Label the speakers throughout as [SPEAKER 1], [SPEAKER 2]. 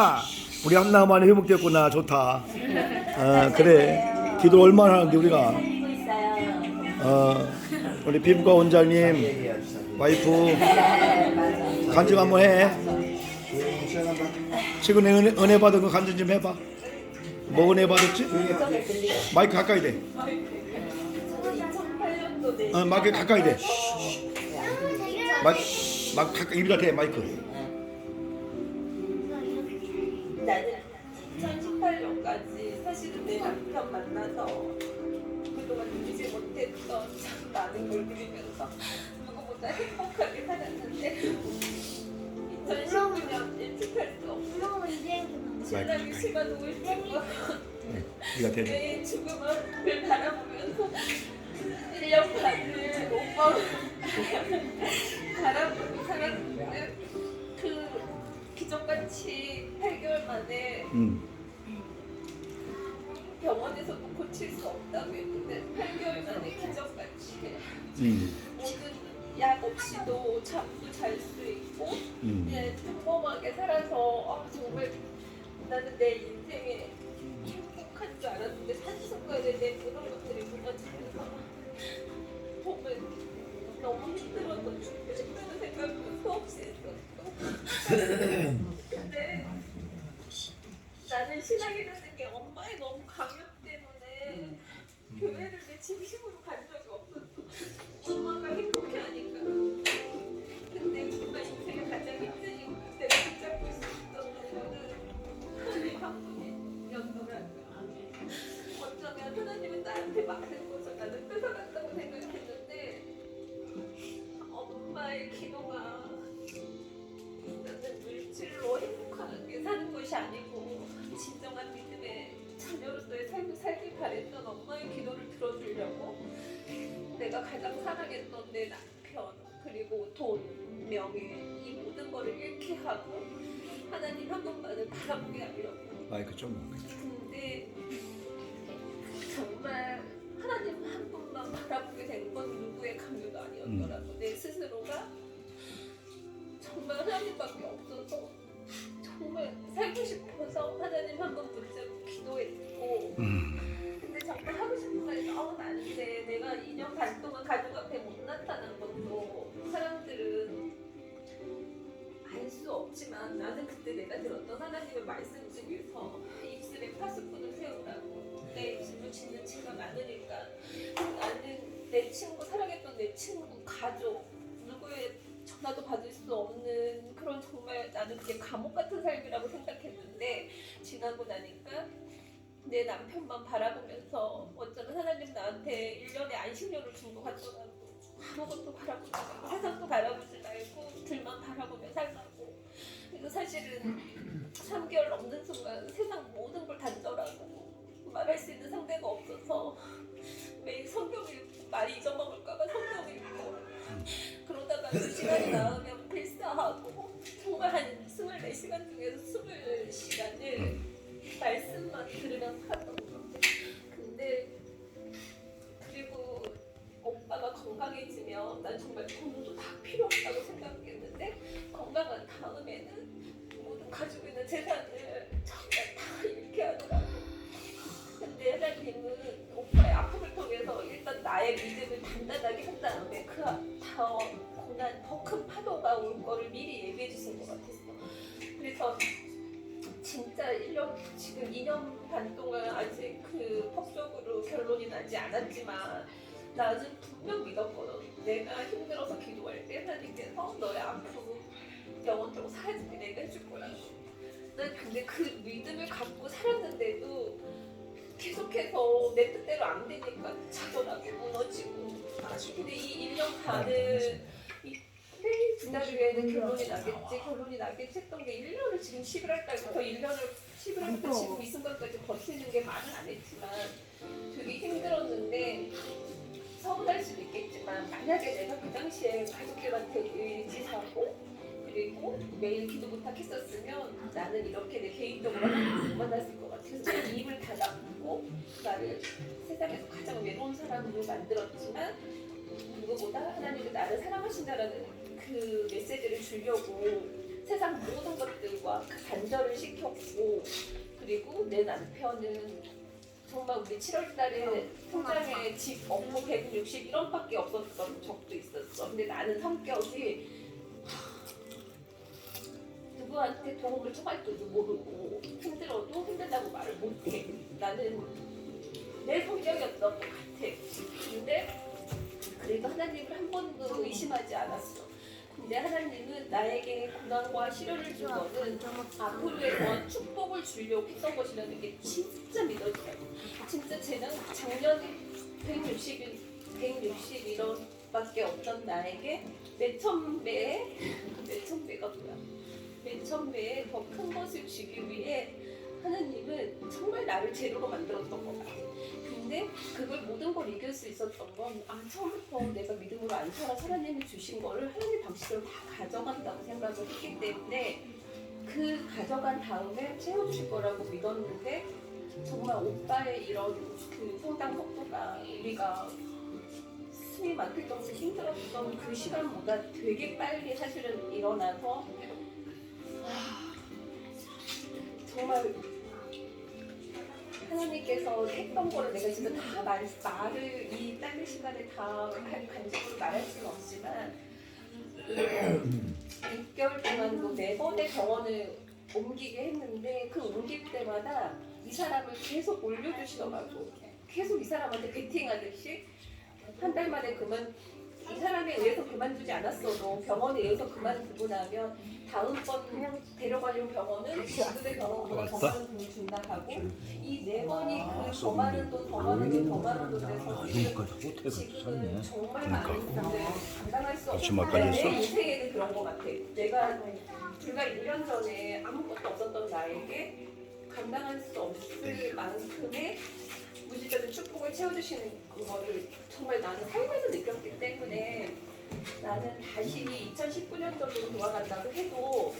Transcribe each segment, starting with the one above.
[SPEAKER 1] 아, 우리 한나만이 회복됐구나 좋다. 어, 그래. 기도 얼마나 하는데 우리가.
[SPEAKER 2] 어,
[SPEAKER 1] 우리 피부과 원장님, 와이프 간증 한번 해. 최근에 은혜, 은혜 받은 거 간증 좀 해봐. 뭐 은혜 받았지? 마이크 가까이 대.
[SPEAKER 2] 2008년도
[SPEAKER 1] 어, 마이크 가까이 대. 마이크, 마이크 가까이 입에다 대 마이크.
[SPEAKER 2] 신랑이 심한 우울증과
[SPEAKER 1] 네가 대.
[SPEAKER 2] 내 죽음을 바라보면서 1년 반을 오빠 바라보고 살았는데 그 기적같이 8개월 만에
[SPEAKER 1] 음.
[SPEAKER 2] 병원에서도 고칠 수 없다고 했는데 8개월 만에 기적같이
[SPEAKER 1] 음.
[SPEAKER 2] 모든 약 없이도 잠도 잘 수 있고
[SPEAKER 1] 음.
[SPEAKER 2] 그냥 평범하게 살아서 아, 정말 나는 내 인생에 행복한 줄 알았는데 산속간에 내 모든 것들이 무너지면서. 정말 너무 힘들어서 죽고 싶다는 생각도 수없이 했었고. 근데 나는 신앙이라는 게 엄마의 너무 강요 때문에 교회를 내 진심으로 간 적이 없었어. 엄마가 행 것을 나는 뺏어갔다고 생각했는데 엄마의 기도가 나는 물질로 행복하게 사는 것이 아니고 진정한 믿음의 자녀로서의 삶을 살길 바랬던 엄마의 기도를 들어주려고 내가 가장 사랑했던 내 남편 그리고 돈, 명예 이 모든 거를 잃게 하고 하나님 한 번만을 바라보게 하려고
[SPEAKER 1] 마이크 좀.
[SPEAKER 2] 근데 정말 하나님 한 분만 바라보게 된 건 누구의 강요도 아니었더라고 내 스스로가 정말 하나님밖에 없어서 정말 살고 싶어서 하나님 한 번 붙잡고 기도했고
[SPEAKER 1] 음.
[SPEAKER 2] 근데 정말 하고 싶은 말이 안 돼. 내가 2년 반 동안 가족 앞에 못 나타난 것도 사람들은 알 수 없지만 나는 그때 내가 들었던 하나님의 말씀 중에서 친구 사랑했던 내 친구 가족 누구의 전화도 받을 수 없는 그런 정말 나는 그게 감옥 같은 삶이라고 생각했는데 지나고 나니까 내 남편만 바라보면서 어쩌면 하나님 나한테 1년의 안식년을 준 것 같더라고. 아무것도 바라보지 말고 세상도 바라보지 말고 들만 바라보며 살라고. 그래서 사실은 3개월 넘는 순간 세상 모든 걸 단절 말 잊어먹을까봐 성경 읽고. 그러다가 그 시간이 나오면 필사하고 정말 한 24시간 중에서 20시간을 말씀만 들으면서 갔던 것 같아. 근데 그리고 오빠가 건강해지면 난 정말 돈도 다 필요 없다고 생각했는데 건강한 다음에는 모든 가지고 있는 재산을 나의 믿음을 단단하게 한 다음에 그더 고난 더 큰 파도가 올 거를 미리 예비해 주신 것 같았어. 그래서 진짜 1년 지금 2년 반 동안 아직 그 법적으로 결론이 나지 않았지만 나는 분명 믿었거든. 내가 힘들어서 기도할 때 하나님께서 너의 아픔 영원토록 사라지게 내가 해줄 거라고. 난 근데 그 믿음을 갖고 살았는데도 계속해서 내 뜻대로 안 되니까 자존하게. 무너지고 근데 이 1년 반을 이- 매일 기다려야는 결론이 나겠지? 결론이 나겠지? 했던 게 1년을 지금 11월 달부터 1년을 11월부터 지금 이 순간까지 버티는 게 말은 안 했지만 되게 힘들었는데 서운할 수도 있겠지만 만약에 내가 그 당시에 가족들한테 의지하고 그리고 매일 기도 부탁했었으면 나는 이렇게 내 개인적으로 못 만났을 것 같아서 내 입을 닫아놓고 나를 세상에서 가장 외로운 사람으로 만들었지만 누구보다 하나님이 나를 사랑하신다라는 그 메시지를 주려고 세상 모든 것들과 단절을 시켰고 그리고 내 남편은 정말 우리 7월달에 통장에 집 업무 161원밖에 없었던 적도 있었어. 근데 나는 성격이 누구한테 도움을 청할 줄도 모르고 힘들어도 힘들다고 말을 못해. 나는 내 성격이었던 것 같아. 근데 그래도 하나님을 한 번도 의심하지 않았어. 근데 하나님은 나에게 고난과 시련을 준 거는 앞으로의 더 축복을 주려고 했던 것이라는 게 진짜 믿어져요. 진짜 재능 작년에 160일, 161원밖에 없던 나에게 몇천 배, 몇천 배가 뭐야? 몇천 배의 더큰 것을 주기 위해 하나님은 정말 나를 제로로 만들었던 것 같아. 근데 그걸 모든 걸 이길 수 있었던 건 아, 처음부터 내가 믿음으로 안 살아 하나님이 주신 거를 하나님 방식대로 다 가져간다고 생각을 했기 때문에 그 가져간 다음에 채워주실 거라고 믿었는데 정말 오빠의 이런 그 성장 속도가 우리가 숨이 막힐 정도로 힘들었던 그 시간보다 되게 빨리 사실은 일어나서 하나님께서 했던 거를 내가 진짜 다 말, 말을 이 짧은 시간에 다 간- 간접으로 말할 수는 없지만 6개월 동안도 네 번의 병원을 옮기게 했는데 그 옮길 때마다 이 사람을 계속 올려주시더라고. 계속 이 사람한테 베팅하듯이. 한 달 만에 그만 이 사람에 의해서 그만두지 않았어도 병원에 의해서 그만두고 나면 다음번 데려가려는 병원은 지금의 병원보다 더 많은 돈을 준다 하고 이 네 번이 그 더 많은 돈, 더 많은 돈, 더 많은 돈 돼서 지금 지금은 정말 많은 돈을 감당할 수.
[SPEAKER 1] 아침마까지
[SPEAKER 2] 내? 인생에는 그런 것 같아. 내가 불과 1년 전에 아무것도 없었던 나에게 감당할 수 없을 만큼의 무지적인 축복을 채워주시는 그거를 정말 나는 살면서 느꼈기 때문에 나는 다시 2019년도로 돌아간다고 해도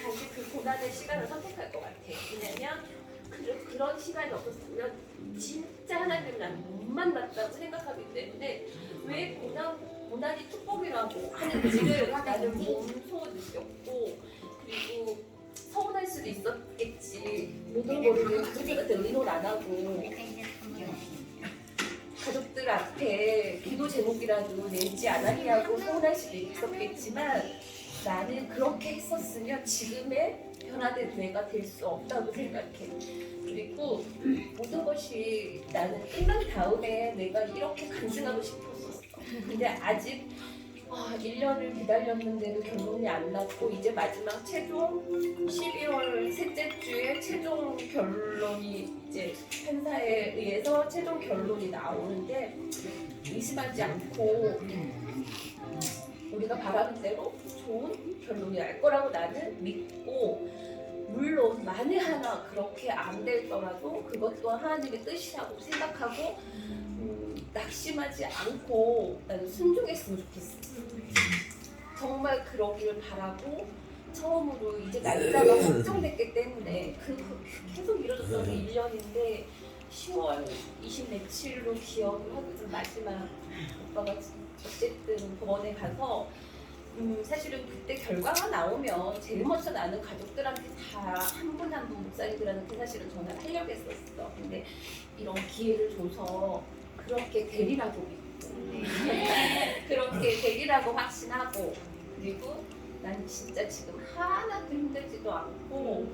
[SPEAKER 2] 다시 그 고난의 시간을 선택할 것 같아. 왜냐면 그, 그런 시간이 없었으면 진짜 하나님 난 못 만났다고 생각하기 때문에 왜 고난, 고난이 축복이라고 하는지를 나는 몸소 느꼈고 그리고 서운할 수도 있었겠지. 모든 거를 가족들한테 의논 안 하고 가족들 앞에 기도 제목이라도 내지 않았냐고 서운할 수도 있었겠지만 나는 그렇게 했었으면 지금의 변화된 내가 될 수 없다고 생각해. 그리고 모든 것이 나는 끝난 다음에 내가 이렇게 간증하고 싶었었어. 근데 아직 아, 1년을 기다렸는데도 결론이 안 났고 이제 마지막 최종 12월 셋째 주에 최종 결론이 판사에 의해서 최종 결론이 나오는데 의심하지 않고 우리가 바라는 대로 좋은 결론이 날 거라고 나는 믿고 물론 만에 하나 그렇게 안 되더라도 그것 또한 하나님의 뜻이라고 생각하고 음, 낙심하지 않고 나는 순종했으면 좋겠어. 정말 그러기를 바라고 처음으로 이제 날짜가 확정됐기 때문에 그 계속 미뤄졌던 게 1년인데 10월 20 며칠로 기억을 하고 있는 마지막 오빠가 어쨌든 법원에 가서 음, 사실은 그때 결과가 나오면 제일 먼저 나는 가족들한테 다 한 분 한 분 목사님들한테 사실은 전화를 하려고 했었어. 근데 이런 기회를 줘서 그렇게 되리라고 믿고 그렇게 되리라고 확신하고 그리고 난 진짜 지금 하나도 힘들지도 않고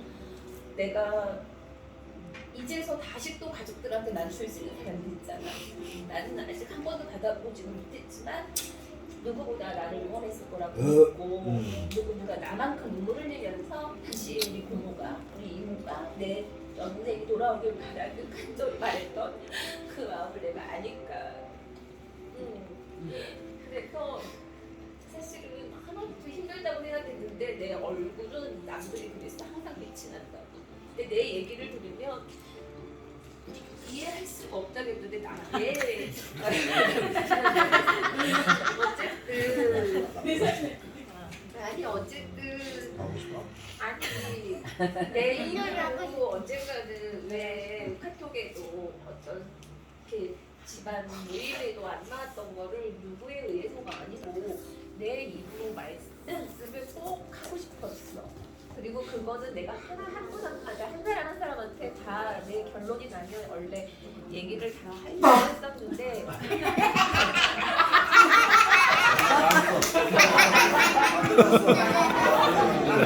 [SPEAKER 2] 내가 이제서 다시 또 가족들한테 난 줄 수 있는 사람이 있잖아. 나는 아직 한 번도 받아보지는 못했지만 누구보다 나를 응원했을 거라고 믿고 누구보다 나만큼 눈물을 흘리면서 다시 우리 고모가 우리 이모가 내 연생이 돌아오길 바라는 간절히 말했던 그 마음을 내가 아니까 음. 그래서 사실은 하나도 힘들다고 생각했는데 내 얼굴은 남들이 그래서 항상 빛이 난다고 근데 내 얘기를 없다겠는데 나게 어쨌든 아니 어쨌든 아니 내 이름으로 언젠가는 왜 카톡에도 어떤 이렇게 집안 모임에도 안 나왔던 거를 누구에 의해서가 아니고 내 입으로 말 연습을 꼭 하고 싶었어. 그리고 그거는 내가 하나 한 분, 한, 아, 한 사람 한 사람한테 다 내 결론이 나면 원래 얘기를 다 하려고 했었는데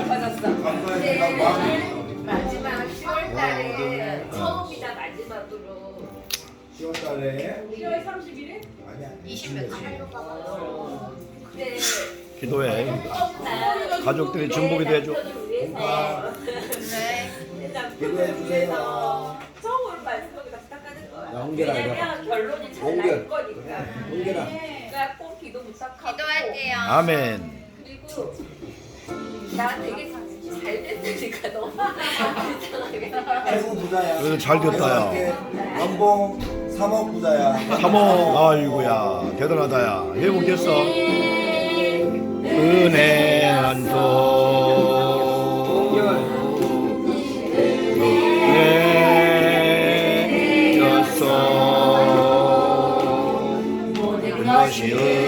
[SPEAKER 2] 맞았어. 네. 마지막 10월달에 처음이자 마지막으로
[SPEAKER 3] 10월달에
[SPEAKER 2] 10월 31일?
[SPEAKER 3] 아니야
[SPEAKER 4] 20몇
[SPEAKER 2] 네.
[SPEAKER 1] 기도해. 가족들이 중복이 돼줘.
[SPEAKER 4] 네.
[SPEAKER 3] 기도해 주세요.
[SPEAKER 2] 처음으로 거야. 왜냐면 결론이 잘 거니까. 그러니까 꼭 기도 부탁하고.
[SPEAKER 4] 기도할게요.
[SPEAKER 1] 아멘.
[SPEAKER 2] 그리고 나 되게 잘 됐으니까 너무 이상하게.
[SPEAKER 3] 최고 부자야.
[SPEAKER 1] 그래도 잘 됐다, 야.
[SPEAKER 3] 연봉 3억 부자야.
[SPEAKER 1] 3억 아이고야 대단하다야 회복됐어 은혜 한도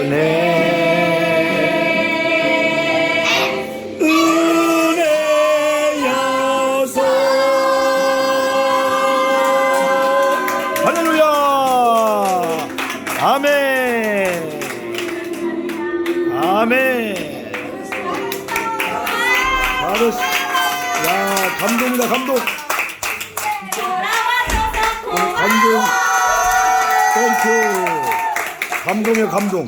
[SPEAKER 1] 은혜 은혜여서. 할렐루야. 아멘. 아멘. 잘했어 야 감동이다 감동. 감동. 땡큐. 감동이야 감동